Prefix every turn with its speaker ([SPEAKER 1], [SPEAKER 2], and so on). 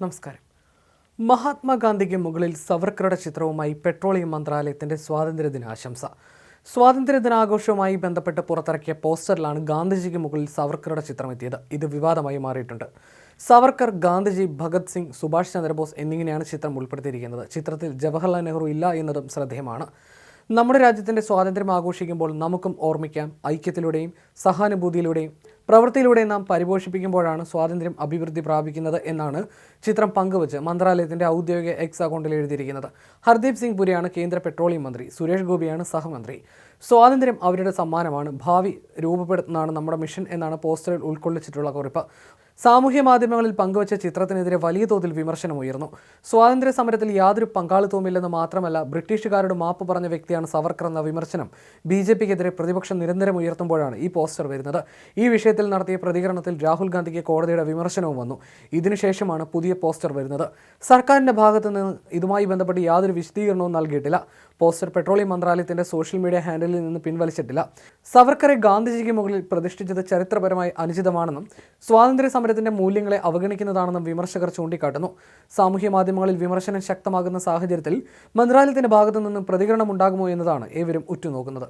[SPEAKER 1] നമസ്കാരം. മഹാത്മാഗാന്ധിക്ക് മുകളിൽ സവർക്കറുടെ ചിത്രവുമായി പെട്രോളിയം മന്ത്രാലയത്തിന്റെ സ്വാതന്ത്ര്യദിന ആശംസ സ്വാതന്ത്ര്യദിനാഘോഷവുമായി ബന്ധപ്പെട്ട് പുറത്തിറക്കിയ പോസ്റ്ററിലാണ് ഗാന്ധിജിക്ക് മുകളിൽ സവർക്കറുടെ ചിത്രം എത്തിയത് ഇത് വിവാദമായി മാറിയിട്ടുണ്ട്. സവർക്കർ ഗാന്ധിജി ഭഗത് സിംഗ് സുഭാഷ് ചന്ദ്രബോസ് എന്നിങ്ങനെയാണ് ചിത്രം ഉൾപ്പെടുത്തിയിരിക്കുന്നത്. ചിത്രത്തിൽ ജവഹർലാൽ നെഹ്റു ഇല്ല എന്നതും ശ്രദ്ധേയമാണ്. നമ്മുടെ രാജ്യത്തിന്റെ സ്വാതന്ത്ര്യം ആഘോഷിക്കുമ്പോൾ നമുക്കും ഓർമ്മിക്കാം ഐക്യത്തിലൂടെയും സഹാനുഭൂതിയിലൂടെയും പ്രവൃത്തിയിലൂടെയും നാം പരിപോഷിപ്പിക്കുമ്പോഴാണ് സ്വാതന്ത്ര്യം അഭിവൃദ്ധി പ്രാപിക്കുന്നത് എന്നാണ് ചിത്രം പങ്കുവച്ച് മന്ത്രാലയത്തിന്റെ ഔദ്യോഗിക എക്സ് അക്കൗണ്ടിൽ എഴുതിയിരിക്കുന്നത്. ഹർദീപ് സിംഗ് പുരിയാണ് കേന്ദ്ര പെട്രോളിയം മന്ത്രി സുരേഷ് ഗോപിയാണ് സഹമന്ത്രി. സ്വാതന്ത്ര്യം അവരുടെ സമ്മാനമാണ്. ഭാവി രൂപപ്പെടുത്തുന്നതാണ് നമ്മുടെ മിഷൻ എന്നാണ് പോസ്റ്ററിൽ ഉൾക്കൊള്ളിച്ചിട്ടുള്ള കുറിപ്പ്. സാമൂഹ്യ മാധ്യമങ്ങളിൽ പങ്കുവച്ച ചിത്രത്തിനെതിരെ വലിയ തോതിൽ വിമർശനമുയർന്നു സ്വാതന്ത്ര്യ സമരത്തിൽ യാതൊരു പങ്കാളിത്തവുമില്ലെന്ന് മാത്രമല്ല ബ്രിട്ടീഷുകാരോട് മാപ്പ് പറഞ്ഞ വ്യക്തിയാണ് സവർക്കർ എന്ന വിമർശനം. ബി ജെ പിക്കെതിരെ പ്രതിപക്ഷം നിരന്തരം ഉയർത്തുമ്പോഴാണ് ഈ പോസ്റ്റർ വരുന്നത്. ഈ വിഷയത്തിൽ നടത്തിയ പ്രതികരണത്തിൽ രാഹുൽ ഗാന്ധിക്ക് കോടതിയുടെ വിമർശനവും വന്നു. ഇതിനുശേഷമാണ് പുതിയ പോസ്റ്റർ വരുന്നത്. സർക്കാരിന്റെ ഭാഗത്തു നിന്ന് ഇതുമായി ബന്ധപ്പെട്ട് യാതൊരു വിശദീകരണവും നൽകിയിട്ടില്ല. പോസ്റ്റർ പെട്രോളിയം മന്ത്രാലയത്തിന്റെ സോഷ്യൽ മീഡിയ ഹാൻഡിലിൽ നിന്ന് പിൻവലിച്ചിട്ടില്ല. സവർക്കറെ ഗാന്ധിജിക്ക് മുകളിൽ പ്രതിഷ്ഠിച്ചത് ചരിത്രപരമായി അനുചിതമാണെന്നും സ്വാതന്ത്ര്യ സമരത്തിന്റെ മൂല്യങ്ങളെ അവഗണിക്കുന്നതാണെന്നും വിമർശകർ ചൂണ്ടിക്കാട്ടുന്നു. സാമൂഹ്യ മാധ്യമങ്ങളിൽ വിമർശനം ശക്തമാകുന്ന സാഹചര്യത്തിൽ മന്ത്രാലയത്തിന്റെ ഭാഗത്തു നിന്നും പ്രതികരണം ഉണ്ടാകുമോ എന്നതാണ് ഏവരും ഉറ്റുനോക്കുന്നത്.